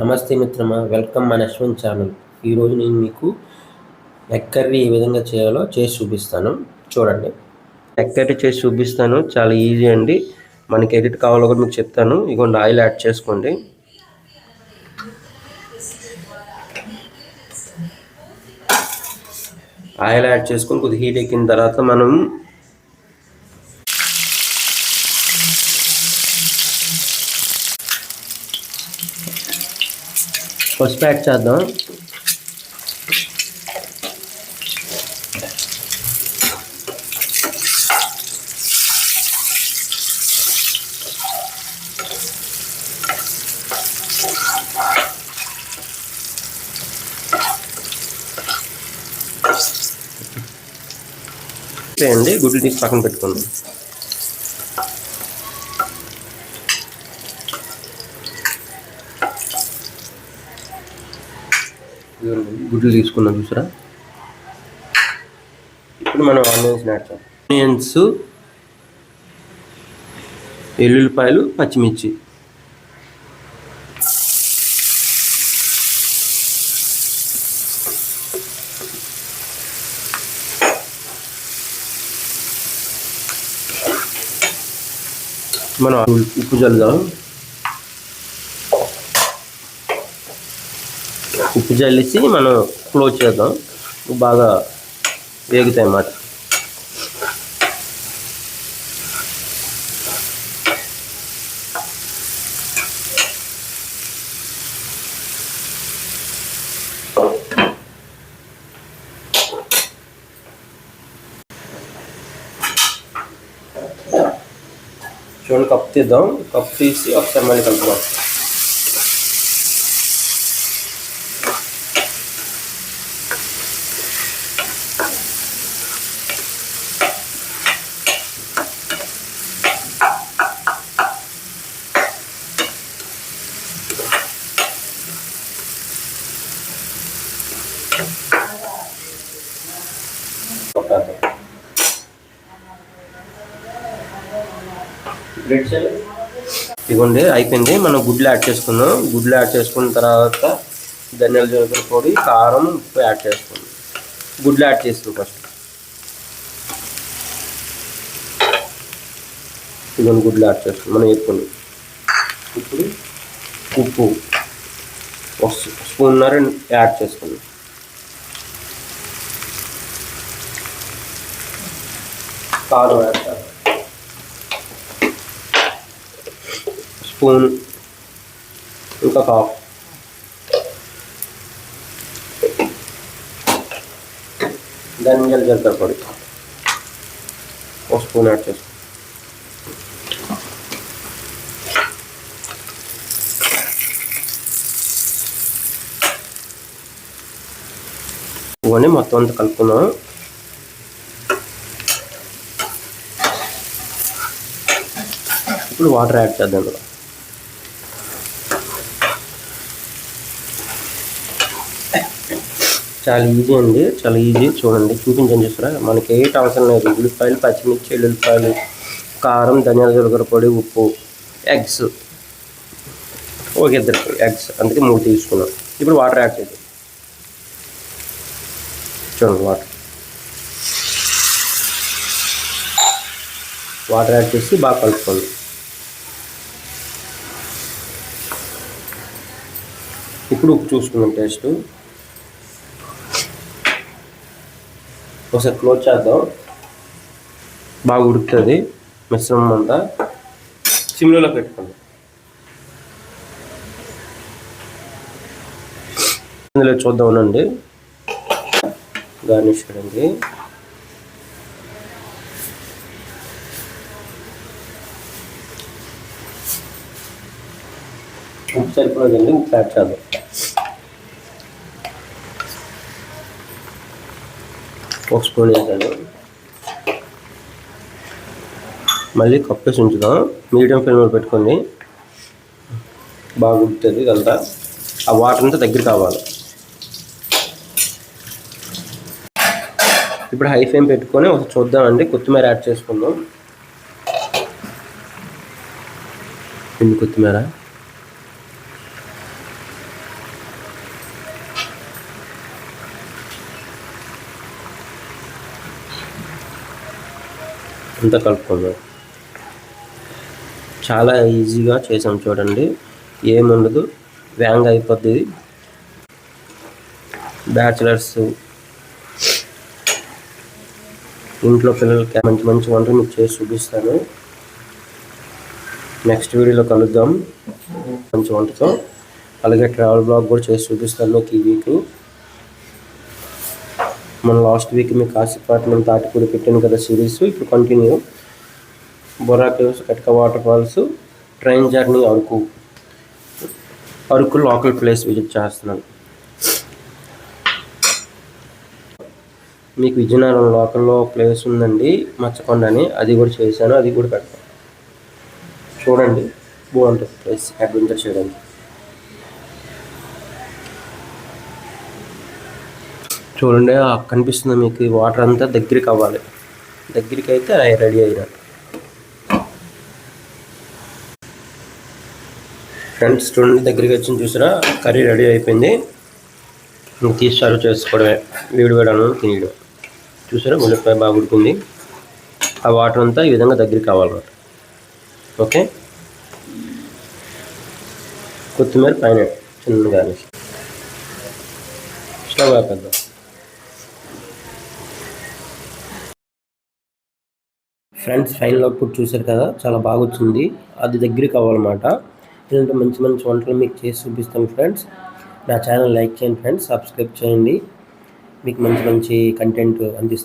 నమస్తే మిత్రమా వెల్కమ్ మన అశ్విన్ ఛానల్. ఈరోజు నేను మీకు ఎగ్ కర్రీ ఏ విధంగా చేయాలో చేసి చూపిస్తాను. చూడండి. ఎగ్ కర్రీ చేసి చూపిస్తాను చాలా ఈజీ అండి. మనకి ఎడిట్ కావాలో కూడా మీకు చెప్తాను. ఇగోండి ఆయిల్ యాడ్ చేసుకోండి. ఆయిల్ యాడ్ చేసుకొని కొద్దిగా హీట్ ఎక్కిన తర్వాత మనం పసుపు యాడ్ చేద్దాం. అండి గుడ్లు తీసి పక్కన పెట్టుకుందాం. గుడ్లు తీసుకున్నాం చూసారా? ఇప్పుడు మనం ఆనియన్స్ యాడ్ ఆనియన్స్ ఎల్లుల్లిపాయలు పచ్చిమిర్చి. మనం ఉప్పు చల్లుదాం. ఉప్పు చల్లేసి మనం క్లోజ్ చేద్దాం బాగా వేగుతాయి అన్నమాట చూడండి కప్పు తీద్దాం కప్పు తీసి ఒకసారి మళ్ళీ కలుపుదాం ఇదిగోండి అయిపోయింది. మనం గుడ్లు యాడ్ చేసుకున్నాం గుడ్లు యాడ్ చేసుకున్న తర్వాత ధనియాల జీలకర్ర పొడి కారం ఉప్పు యాడ్ చేసుకున్నాం గుడ్లు యాడ్ చేస్తాం ఫస్ట్. ఇదిగోండి గుడ్లు యాడ్ చేసుకున్నాం మనం వేసుకుని ఇప్పుడు ఉప్పు. ఒక స్పూన్ యాడ్ చేసుకుందాం కారం యాడ్ చేస్తాం స్పూన్ ఇంకా హాఫ్ ధనియాల జీలకర్ర పొడి ఒక స్పూన్ యాడ్ చేసుకో ఇవన్నీ మొత్తం అంతా కలుపుకున్నాం ఇప్పుడు వాటర్ యాడ్ చేద్దాం ఇందులో చాలా ఈజీ అండి చాలా ఈజీ చూడండి చూపించండి చూసారా? మనకి ఏ అవసరం లేదు ఉల్లిపాయలు పచ్చిమిర్చి ఎల్లుల్లిపాయలు కారం ధనియాల జీలకర్ర పొడి ఉప్పు ఎగ్స్. ఒక ఇద్దరు ఎగ్స్ అందుకే మూడు తీసుకున్నాం. ఇప్పుడు వాటర్ యాడ్ చేద్దాం. చూడండి వాటర్. వాటర్ యాడ్ చేసి బాగా కలుపుకోండి. ఇప్పుడు ఉప్పు చూసుకుందాం టేస్ట్. ఒకసారి క్లోజ్ చేద్దాం. బాగా ఉడుకుతుంది. మిశ్రమం అంతా సిమ్లో పెట్టుకుందాం. ఇందులో చూద్దాం ఉండండి గార్నిష్ చేయడానికి ఉప్పు సరిపోలేదండి ఉప్పు యాడ్ చేద్దాం ఒక స్పూన్ వేసాను మళ్ళీ కప్పేసి ఉంచుదాం. మీడియం ఫ్లేమ్ పెట్టుకొని బాగా ఉడుతుంది ఇదంతా. ఆ వాటర్ అంతా దగ్గర కావాలి. ఇప్పుడు హై ఫ్లేమ్ పెట్టుకొని ఒకసారి చూద్దామండి. కొత్తిమీర యాడ్ చేసుకుందాం. ఎండు కొత్తిమీర. అంతా కలుపుకుందాం. చాలా ఈజీగా చేసాం చూడండి. ఏముండదు. వ్యాంగ్ అయిపోద్ది. బ్యాచిలర్స్ ఇంట్లో పిల్లలకి మంచి మంచి వంటలు మీకు చేసి చూపిస్తాను. నెక్స్ట్ వీడియోలో కలుద్దాం. మంచి వంటతో. అలాగే ట్రావెల్ బ్లాగ్ కూడా చేసి చూపిస్తాను మీకు ఈ వీక్. మన లాస్ట్ వీక్ మీకు కాశీపట్నం తాటిపూడి పెట్టాను కదా సిరీస్. ఇప్పుడు continue Borra caves Katiki water falls train journey Araku. Araku local place visit చేస్తున్నాను. మీకు విజయనగరం లోకల్లో ప్లేస్ ఉందండి మచ్చకొండ అని అది కూడా చేశాను అది కూడా పెడతాను చూడండి బాగుంటుంది ప్లేస్ అడ్వెంచర్ చేయడానికి. చూడండి కనిపిస్తుంది మీకు వాటర్ అంతా దగ్గరికి అవ్వాలి. దగ్గరికి అయితే రెడీ అయినట్టు ఫ్రెండ్స్ చూడండి దగ్గరికి వచ్చింది చూసారా? కర్రీ రెడీ అయిపోయింది. తీసి సర్వ్ చేసుకోవడమే. వేడి వేడను తినడం. చూసారా? మునక్కాయ బాగా ఉడికింది. ఆ వాటర్ అంతా ఈ విధంగా దగ్గరికి కావాలన్నమాట ఓకే? కొత్తిమీర పైన చిన్నగా స్టవ్ ఆపేద్దాం. ఫ్రెండ్స్ ఫైనల్ అవుట్పుట్ చూసారు కదా చాలా బాగా వచ్చింది అది దగ్గరికి అవ్వాలన్నమాట. ఇలాంటి మంచి మంచి వంటలు మీకు చేసి చూపిస్తాను ఫ్రెండ్స్. నా ఛానల్ లైక్ చేయండి ఫ్రెండ్స్ సబ్స్క్రైబ్ చేయండి. మీకు మంచి మంచి కంటెంట్ అందిస్తాను